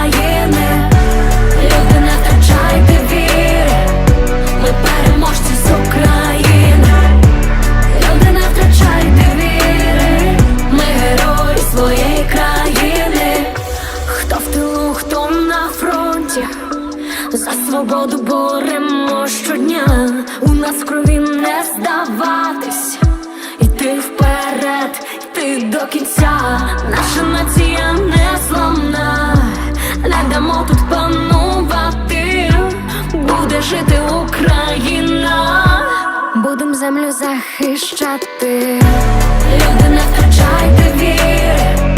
своєї країни. Люди, не втрачайте віри, ми переможці з України. Люди, не втрачайте віри, ми герої своєї країни. Хто в тилу, хто на фронті, за свободу боремо щодня. У нас в крові не здаватись, іти вперед, йти до кінця. Наша будем землю захищати. Люди, не втрачайте віри,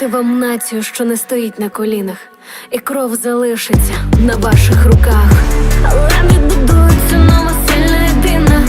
Не вам націю, що не стоїть на колінах, і кров залишиться на ваших руках. Але відбудується нова сильна єдина.